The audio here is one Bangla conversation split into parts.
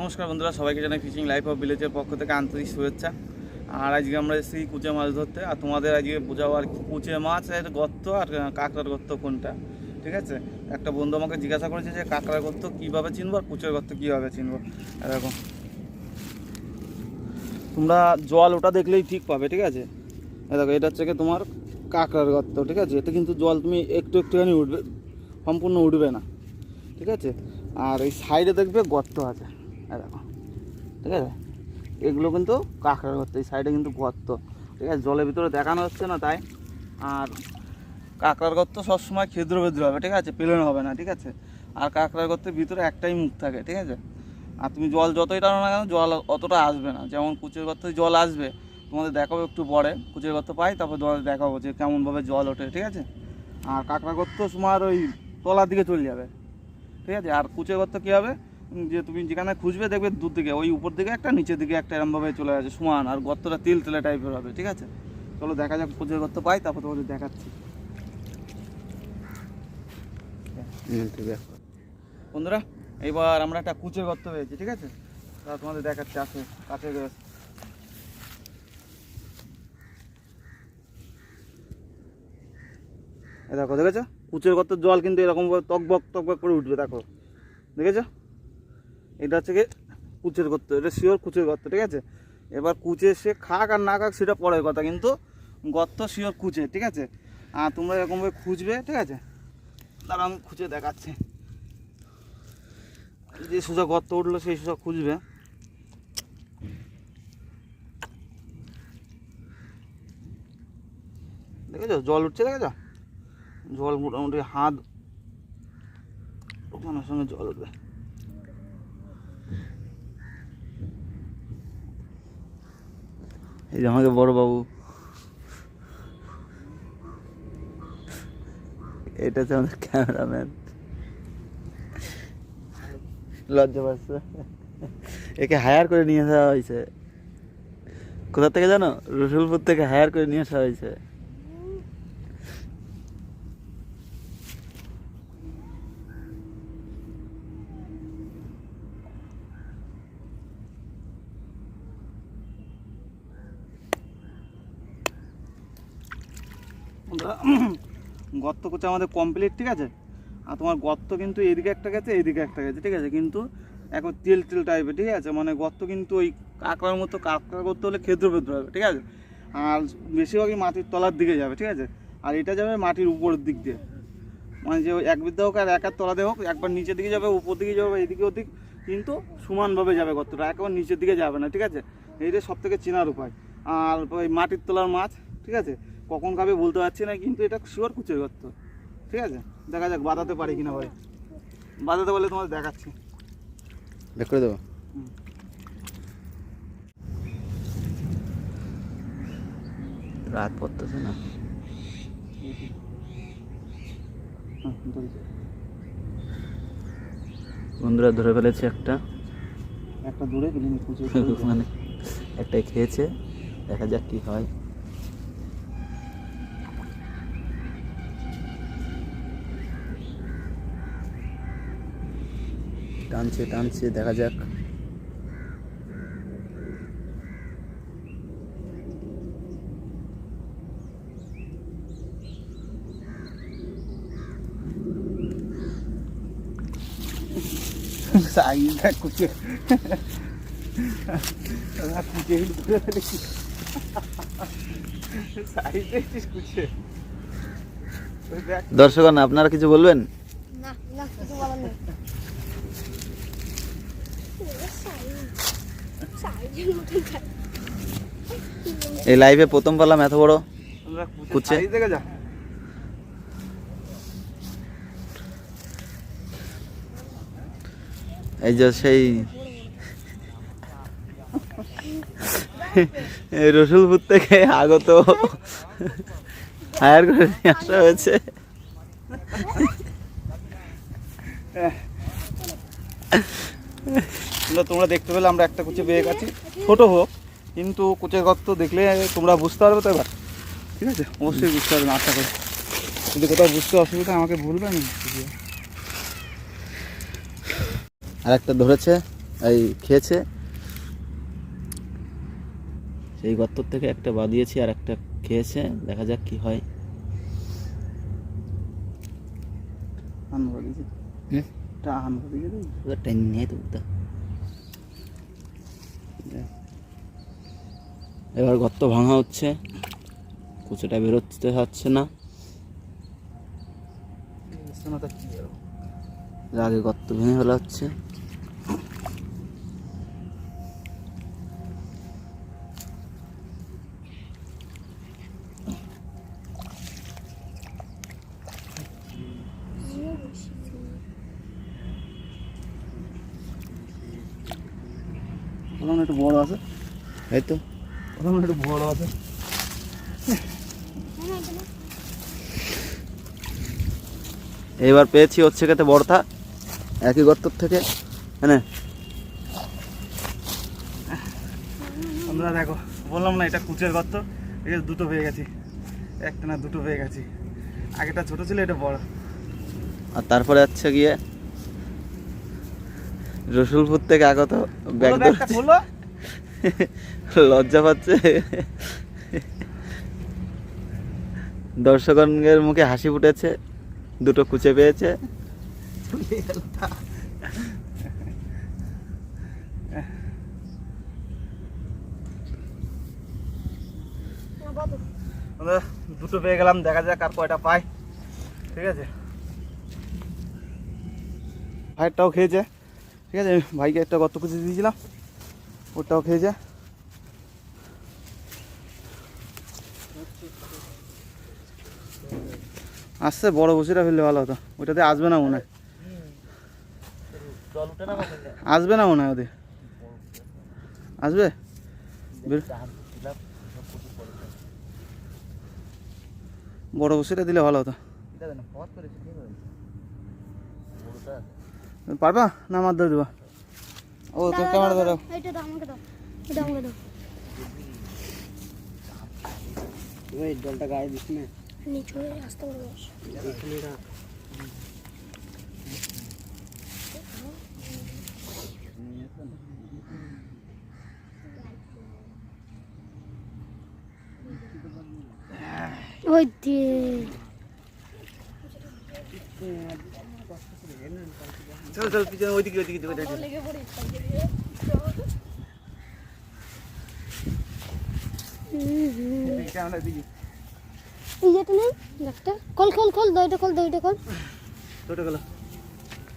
নমস্কার বন্ধুরা, সবাইকে জানাই ফিশিং লাইফ অফ ভিলেজের পক্ষ থেকে আন্তরিক শুভেচ্ছা। আর আজকে আমরা এসেছি কুচে মাছ ধরতে। আর তোমাদের আজকে বোঝাবো আর কুচে মাছের গর্ত আর কাঁকড়ার গর্ত কোনটা। ঠিক আছে? একটা বন্ধু আমাকে জিজ্ঞাসা করেছে যে কাঁকড়ার গর্ত কীভাবে চিনবো আর কুচের গর্ত কীভাবে চিনবো। এরকম তোমরা জল ওটা দেখলেই ঠিক পাবে, ঠিক আছে? দেখো, এটা হচ্ছে কি তোমার কাঁকড়ার গর্ত, ঠিক আছে? এটা কিন্তু জল তুমি একটু একটুখানি উঠবে, সম্পূর্ণ উঠবে না, ঠিক আছে? আর এই সাইডে দেখবে গর্ত আছে। দেখো। ঠিক আছে? এগুলো কিন্তু কাঁকড়ার গর্ত এই সাইডে কিন্তু গর্ত। ঠিক আছে? জলের ভিতরে দেখানো হচ্ছে না তাই। আর কাঁকড়ার গর্ত সবসময় ক্ষেদ্র বেদ্র হবে, ঠিক আছে? প্লেন হবে না, ঠিক আছে? আর কাঁকড়ার গর্তের ভিতরে একটাই মুখ থাকে, ঠিক আছে? আর তুমি জল যতই টানো না কেন, জল অতটা আসবে না। যেমন কুচের গর্তে জল আসবে, তোমাদের দেখাবো একটু পরে। কুচের গর্ত পাই, তারপর জল দেখাবো যে কেমনভাবে জল ওঠে, ঠিক আছে? আর কাঁকড়া গর্ত তোমার ওই তলার দিকে চলে যাবে, ঠিক আছে? আর কুচের গর্ত কী হবে? যে তুমি যেখানে খুঁজবে দেখবে দূর দিকে ওই উপর দিকে একটা নিচের দিকে একটা এরমভাবে চলে আসে সমান আর গর্তটা তেল তেলে টাইপের হবে ঠিক আছে? চলো দেখা যাক কুচের গর্ত পাই তারপর তোমাদের দেখাচ্ছি। বন্ধুরা এবার আমরা একটা কুচের গর্ত পেয়েছি ঠিক আছে? তা তোমাদের দেখাচ্ছি আসে কাছে। দেখো দেখেছ? কুচের গর্তের জল কিন্তু এরকম তকবক তকবক করে উঠবে দেখো। দেখেছ? এটা হচ্ছে কি কুচের গর্ত, এটা শিওর কুচের গর্ত, ঠিক আছে? এবার কুচে সে খাক আর না খাক সেটা পরের কথা, কিন্তু গর্ত শিওর কুচে, ঠিক আছে? আর তোমরা এরকমভাবে খুঁজবে, ঠিক আছে? তারা আমি খুঁজে দেখাচ্ছি। যে সোজা গর্ত উঠল, সেই সোজা খুঁজবে। দেখেছ? জল উঠছে, দেখেছ? জল মোটামুটি হাত ওখানের সঙ্গে জল উঠবে। এই যে আমাকে বড় বাবু। এটা হচ্ছে আমাদের ক্যামেরাম্যান। লজ্জা পাচ্ছে। একে হায়ার করে নিয়ে আসা হয়েছে। কোথা থেকে জানো? রসুলপুর থেকে হায়ার করে নিয়ে আসা হয়েছে। গর্ত করছে আমাদের কমপ্লিট ঠিক আছে? আর তোমার গর্ত কিন্তু এদিকে একটা গেছে, এইদিকে একটা গেছে, ঠিক আছে? কিন্তু এখন তেল তেল টাইপের ঠিক আছে? মানে গর্ত কিন্তু ওই কাঁকড়ার মতো, কাঁকড়া করতে হলে ক্ষেত্র ফেদ্র হবে, ঠিক আছে? আর বেশিরভাগই মাটির তলার দিকে যাবে, ঠিক আছে? আর এটা যাবে মাটির উপরের দিক দিয়ে। মানে যে এক বিদ্যা হোক আর একার তলাতে হোক, একবার নিচের দিকে যাবে, উপর দিকে যাবে, এদিকে ওদিক, কিন্তু সমানভাবে যাবে গর্তটা, একবার নিচের দিকে যাবে না, ঠিক আছে? এইটা সব থেকে চেনার উপায়। আর ওই মাটির তলার মাছ, ঠিক আছে? কখন খাবে বলতে পারছি না কিন্তু এটা শিওর কুচের গর্ত ঠিক আছে? দেখা যাক বাঁধাতে পারি কিনা ভাই বাঁধাতে বলে তোমাদের দেখাচ্ছি। বের করে দেবো। রাত পড়তেছে না। বন্ধুরা ধরে ফেলেছে একটা। একটা দূরে মানে একটাই খেয়েছে দেখা যাক কি হয়। টানছে টানছে দেখা যাক। সাইজটা কুচে। কুচে দর্শকগণ আপনারা কিছু বলবেন না না কিছু বলার নেই সাইজের মতন খাই এই লাইভে প্রথম পেলাম এত বড় এই যে সেই রসুলপুর থেকে আগত হায়ার করে নিয়ে আসা হয়েছে। তোমরা তোমরা দেখতে পেলে আমরা একটা কুচে পেয়ে গেছি। ছোট হোক কিন্তু কুচের গর্ত দেখলে তোমরা বুঝতে পারবে তো এবার। ঠিক আছে? অবশ্যই বুঝতে পারবে আশা করি। যদি কোথাও বুঝতে অসুবিধা আমাকে বলবেন আর একটা ধরেছে এই খেয়েছে। সেই গর্তর থেকে একটা বাদিয়েছি আর একটা খেয়েছে। দেখা যাক কি হয়। আনব দিয়েছি। হুম? এটা আনব দিয়েছি। টেনে নিয়ে তো এবার গর্ত ভাঙা হচ্ছে। কুচোটা বেরোতে হচ্ছে না। আগে গর্ত ভেঙে ফেলা হচ্ছে। একটু বড় আছে। এই তো। একটু বড় আছে এইবার পেয়েছি হচ্ছে খেতে বড়টা একই গর্তর থেকে হ্যাঁ আমরা দেখো বললাম না এটা কুচের গর্ত যে দুটো পেয়ে গেছি। একটা না দুটো পেয়ে গেছি। আগেটা ছোট ছিল এটা বড়। আর তারপরে হচ্ছে গিয়ে রসুলপুর থেকে আগত ব্যাগ। লজ্জা পাচ্ছে। দর্শকগণের মুখে হাসি ফুটেছে, দুটো কুচে পেয়েছে। দুটো পেয়ে গেলাম, দেখা যাক আর কয়টা পাই। ঠিক আছে? ভাইয়েরটাও খেয়েছে। ঠিক আছে ভাইকে একটা গর্ত কুচি দিয়েছিলাম। ওটাও খেয়েছে আসছে বড় বসিটা ফেললে ভালো হতো। ওটাতে আসবে না মনে হয়। আসবে না মনে হয় ওদের। আসবে? বড় বসিটা দিলে ভালো হতো। পারবা? না ধরে দেবা। ও তোর ক্যামেরা ধরো। এইটা দাও আমাকে দাও এটা আমাকে দাও। জলটা গায়ে দিস না। নিচু হয়ে আসতে পারব ওই দিয়ে চল চল পিছনে ওইদিকে ওইদিকে ওইদিকে লেগে পড়ি ক্যামেরা দিকে এই যেটা নেই একটা। খোল খোল খোল দইটা খোল দইটা খোল। ছোটো গেল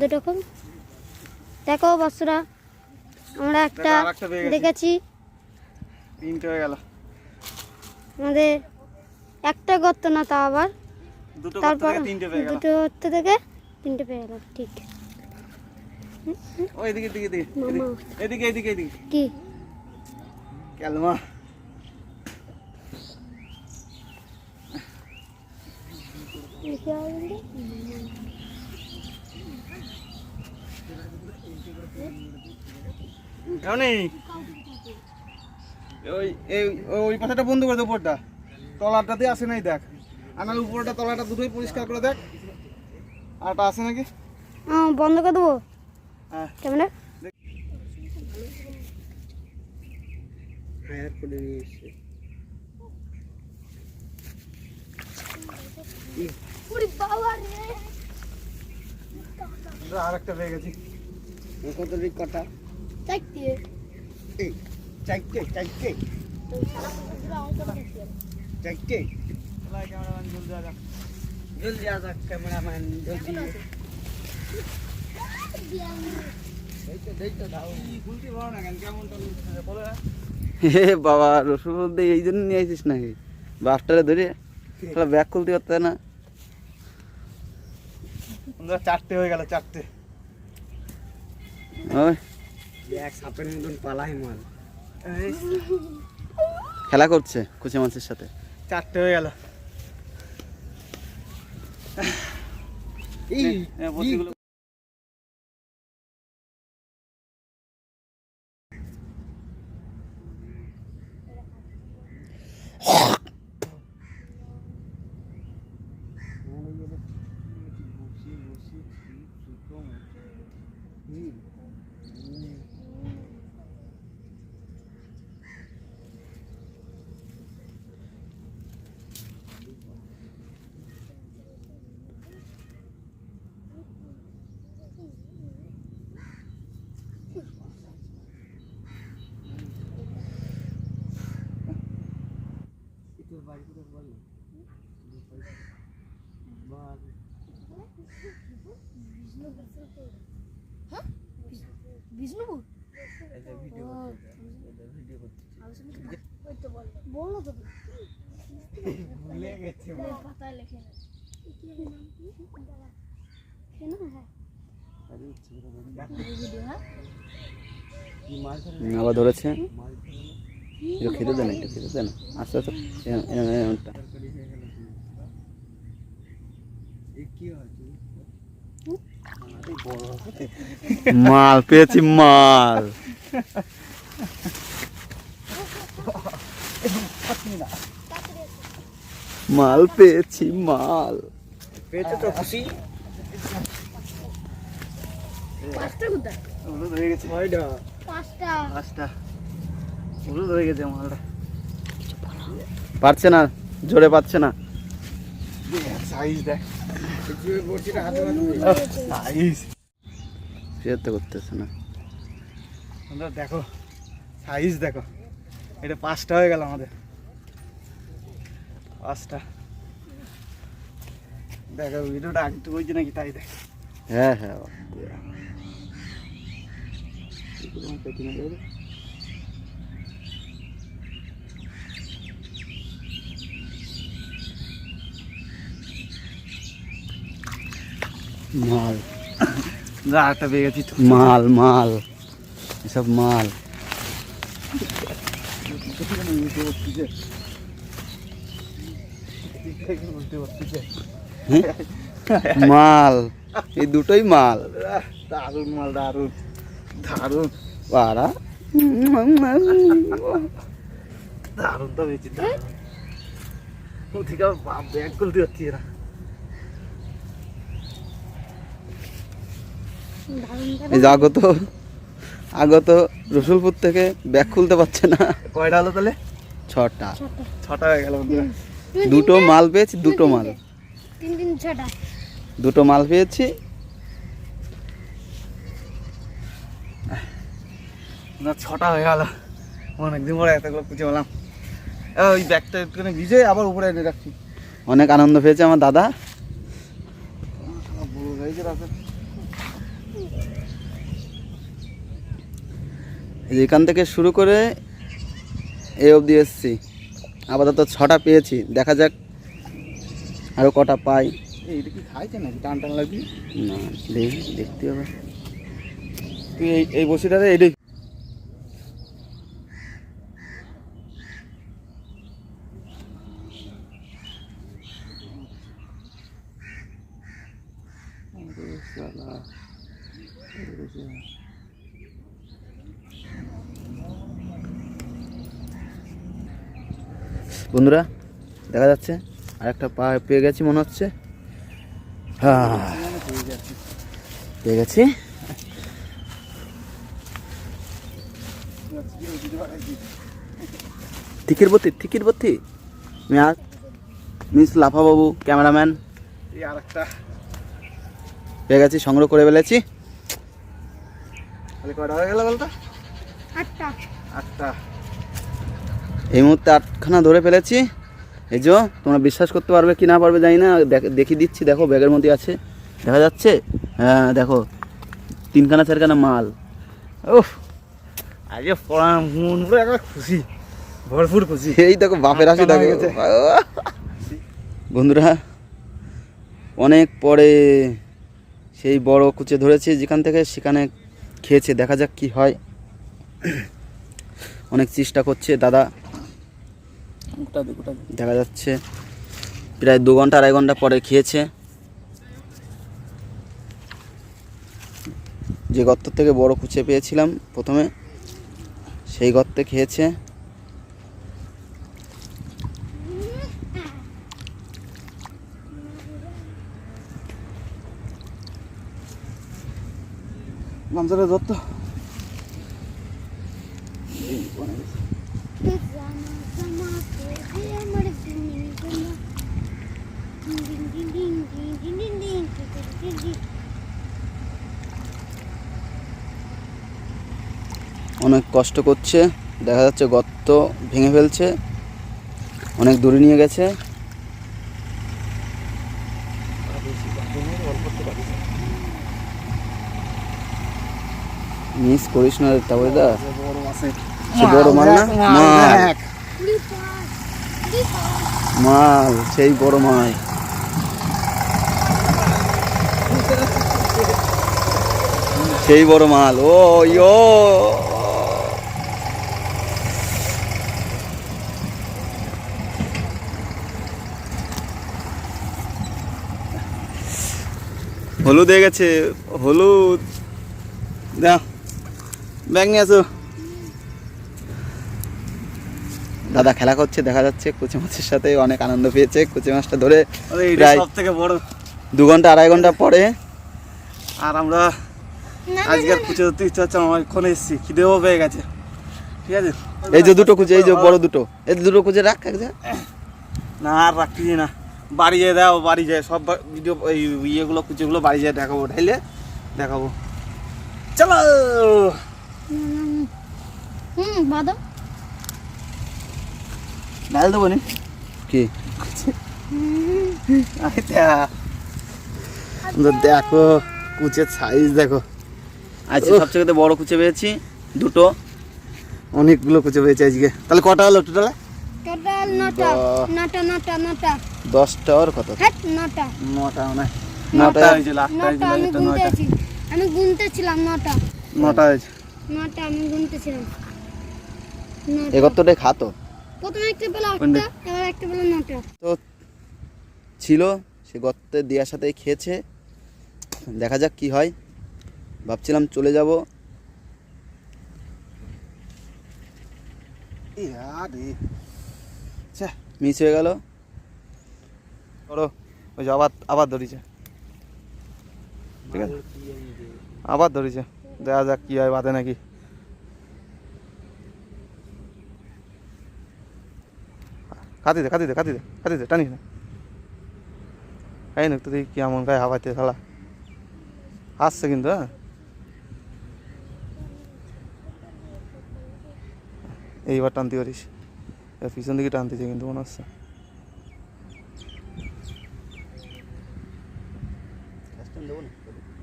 দুটো খোল। দেখো বাসুরা আমরা একটা। দেখেছি। তিনটে হয়ে গেল। আমাদের একটা গর্ত না তা আবার। দুটো তারপর তিনটে পেয়ে গেল দুটো গর্ত থেকে তিনটে পেয়ে গেল ঠিক। এদিকে এদিকে এদিকে মামা। এদিকে এদিকে এদিকে। কি? ক্যালমা। দেখি আর বলতে? এমনি ওই ওই পাশাটা বন্ধ করে দে উপরটা। তলাটাতে আসে নাই দেখ। নাহলে উপরটা তলাটা দুটোই পরিষ্কার করে দেখ। আরটা আসে নাকি? বন্ধ করে দেবো? হ্যাঁ ক্যামেরা হায়ার করে নিয়ে এসছে আর একটা পেয়ে গেছি কত দিক কটা চারটে এই চারটে চারটে চারটে ক্যামেরাম্যান জলদি আজা জলদি আজা ক্যামেরাম্যান জলদি হে বাবা রসুলপুর দিয়ে এই জন্য নিয়ে আসিস নাকি? বাসটারে ধরে ব্যাগ খুলতে পারতে না। চারটে হয়ে গেল চারটে। খেলা করছে কুচে মাছের সাথে। চারটে হয়ে গেল। এই Mm. বলো তো। ভুলে গেছি পাতায় লেখে না। কেন? হ্যাঁ। হ্যাঁ? আবার ধরেছে। একটু খেতে দেন একটু খেতে দেন আস্তে আস্তে। মাল পেয়েছি মাল। মাল পেয়েছি মাল। পেয়েছে তো খুশি। পাঁচটা কোথায়? হলুদ হয়ে গেছে। পাঁচটা। পাঁচটা। হলুদ হয়ে গেছে মালটা। পারছে না জোরে পাচ্ছে না। সাইজ দেখ। হলুদ সাইজ ফেরতে করতেছে না। দেখো। সাইজ দেখো। এটা পাঁচটা হয়ে গেল আমাদের। পাঁচটা। দেখো ভিডিওটা আগে তো হয়েছে নাকি? তাই দেখ। হ্যাঁ হ্যাঁ। মাল। যা একটা পেয়ে গেছি। মাল মাল। এসব মাল বুঝতে পারছি যে মাল। এই দুটোই মাল। দারুণ মাল দারুণ। দারুণ। পারা দারুণ তো বাপ ব্যাগ খুলতে পারছি না এই যে আগত আগত রসুলপুর থেকে ব্যাগ খুলতে পারছে না। কয়টা হলো তাহলে? ছটা। ছটা। হয়ে গেল দুটো মাল পেয়েছি দুটো মাল। তিন তিন ছটা। দুটো মাল পেয়েছি। না ছটা হয়ে গেল। অনেকদিন পরে এতগুলো খুঁজে পেলাম। এ, ওই ব্যাগটা একটুখানি ভিজে আবার উপরে এনে রাখছি। অনেক আনন্দ পেয়েছে আমার দাদা। এখান থেকে শুরু করে এই অবধি এসছি। আপাতত ছটা পেয়েছি দেখা যাক আরও কটা পাই। এইটা কি খাইছে নাকি? টান টান লাগবে না দেখি দেখতে হবে। তুই এই এই বসিটাতে এইটাই বন্ধুরা দেখা যাচ্ছে আর একটা পা পেয়ে গেছি মনে হচ্ছে। হ্যাঁ পেয়ে গেছি। থিকির বত্তি থিকির বত্তি মিয়া মিস লাফা বাবু ক্যামেরাম্যান। আর একটা পেয়ে গেছি সংগ্রহ করে ফেলেছি। তাহলে কয়টা হয়ে গেল বলতো? আটটা। আটটা। এই মুহূর্তে আটখানা ধরে ফেলেছি। এই যে তোমরা বিশ্বাস করতে পারবে কি না পারবে জানি না। দেখ- দেখিয়ে দিচ্ছি দেখো ব্যাগের মধ্যে আছে। দেখা যাচ্ছে? হ্যাঁ দেখো তিনখানা চারখানা মাল। উফ। আজকে মন পুরো একবার খুশি। ভরপুর খুশি। এই দেখো বাপের দেখো গেছে। বন্ধুরা অনেক পরে সেই বড় কুচে ধরেছি যেখান থেকে সেখানে খেয়েছে। দেখা যাক কি হয়। অনেক চেষ্টা করছে দাদা। দেখা যাচ্ছে প্রায় দু ঘণ্টা আড়াই ঘণ্টা পরে খেয়েছে। যে গর্ত থেকে বড় কুচে পেয়েছিলাম প্রথমে সেই গর্তে খেয়েছে। ধরতো অনেক কষ্ট করছে দেখা যাচ্ছে গর্ত ভেঙে ফেলছে অনেক দূরে নিয়ে গেছে। মিস করিস না রে তাবড়িদা বড় মাল না মাল মাল, সেই বড় মাল। সেই বড় মাল, ও ইয়ো হলুদ হয়ে গেছে, হলুদ। দাও ব্যাগ নিয়ে আসো। দাদা খেলা করছে দেখা যাচ্ছে কুচি মাছের সাথে অনেক আনন্দ পেয়েছে। কুচি মাছটা ধরে প্রায় থেকে বড়। দু ঘণ্টা আড়াই ঘণ্টা পরে আর আমরা আজকে পুজো ধরতে ইচ্ছা হচ্ছে আমার এক্ষণে এসেছি। খিদেও পেয়ে গেছে। ঠিক আছে? এই যে দুটো কুচি এই যে বড় দুটো এই যে দুটো কুচি রাখ এক না আর রাখছি না। বাড়ি যেয়ে দাও বাড়ি যায় সব ভিডিও এই ইয়েগুলো কুচিগুলো বাড়ি যেয়ে দেখাবো। ঢাইলে দেখাবো। চলো! হুম বাদো ডাল দেবো নি কি দেখো। কুচের সাইজ দেখো। আজকে সবচেয়ে বড় কুচে পেয়েছি দুটো। অনেকগুলো কুচে পেয়েছে আজকে। তাহলে কটা হলো টোটালে টোটাল নটা। বাহ। নটা নটা নটা। দশটা ওর কত? হ্যাট নটা। নটা মনে নটা। নটা। হয়েছে লাস্টটা হয়েছিল নয়টা। আমি গুনতেছিলাম নটা। নটা হয়েছে। নটা আমি গুনতেছিলাম। খাতো? প্রথমে একটা বেলা আটটা এবার একটা বেলা নটা। তো ছিল সে গর্তে দেওয়ার সাথে খেয়েছে। দেখা যাক কি হয়। ভাবছিলাম চলে যাব। মিস হয়ে গেল। করো। ওই যে আবার আবার ধরিছে। ঠিক আছে? আবার ধরিছে। দেখা যাক কি হয় বাদে নাকি। কাটি দে কাটি দে কাটি দে কাটি দে, টানিস না। এই না তো দেখি কেমন গায়ে হাওয়াতে শালা। আসছে কিন্তু হ্যাঁ? এইবার টানতে পারিস। পিছন দিকে টানতেছে কিন্তু মনে হচ্ছে।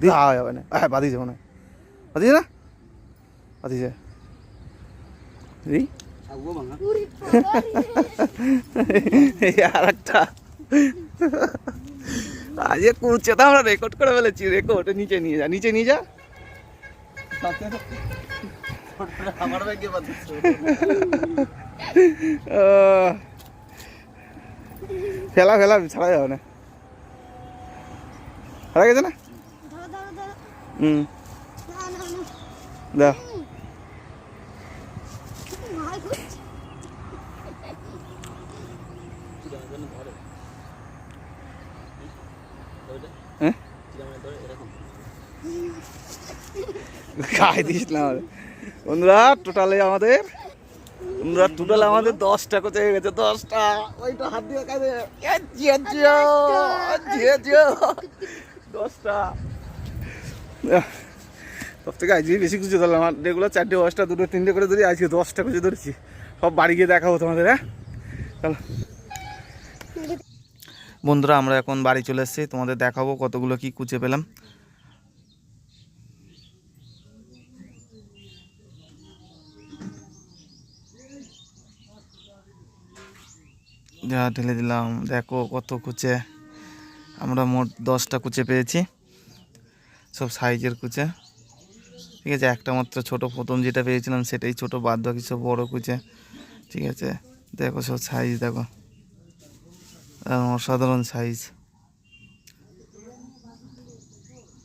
দিয়ে হাওয়া না বাদিছে মনে হয়। বাদিছে না? বাদিছে। এই আর একটা আজকে কুড়ছে তো আমরা রেকর্ড করে ফেলেছি রেকর্ড নিচে নিয়ে যা নিচে নিয়ে যা ফেলা ফেলা ছাড়া যাবে না ছাড়া গেছে না হুম না না না দাও খাই দিস না। বন্ধুরা টোটালে আমাদের। বন্ধুরা টোটাল আমাদের দশটা কোচে হয়ে গেছে? দশটা। ওইটা হাত দিয়ে খাই দশটা। সব থেকে আজকে বেশি কিছু ধরলাম আমার রেগুলার চারটে, পাঁচটা, দুটো, তিনটে করে ধরি আজকে দশটা করে ধরেছি। সব বাড়ি গিয়ে দেখাবো তোমাদের হ্যাঁ? চলো। বন্ধুরা, আমরা এখন বাড়ি চলে এসেছি। তোমাদের দেখাবো কতগুলো কি কুচে পেলাম। যা ঢেলে দিলাম। দেখো কত কুচে। আমরা মোট দশটা কুচে পেয়েছি। সব সাইজের কুচে। ঠিক আছে, একটা মাত্র ছোট প্রথম যেটা পেয়েছিলাম সেটাই ছোট, বাদ বাকি সব বড়ো কুচে। ঠিক আছে, দেখো সব সাইজ, দেখো। অসাধারণ সাইজ।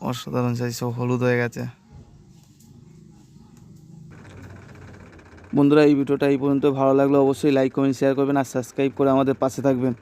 অসাধারণ সাইজ, সব হলুদ হয়ে গেছে। বন্ধুরা, এই ভিডিওটা এই পর্যন্ত। ভালো লাগলে অবশ্যই লাইক কমেন্ট শেয়ার করবেন আর সাবস্ক্রাইব করে আমাদের পাশে থাকবেন।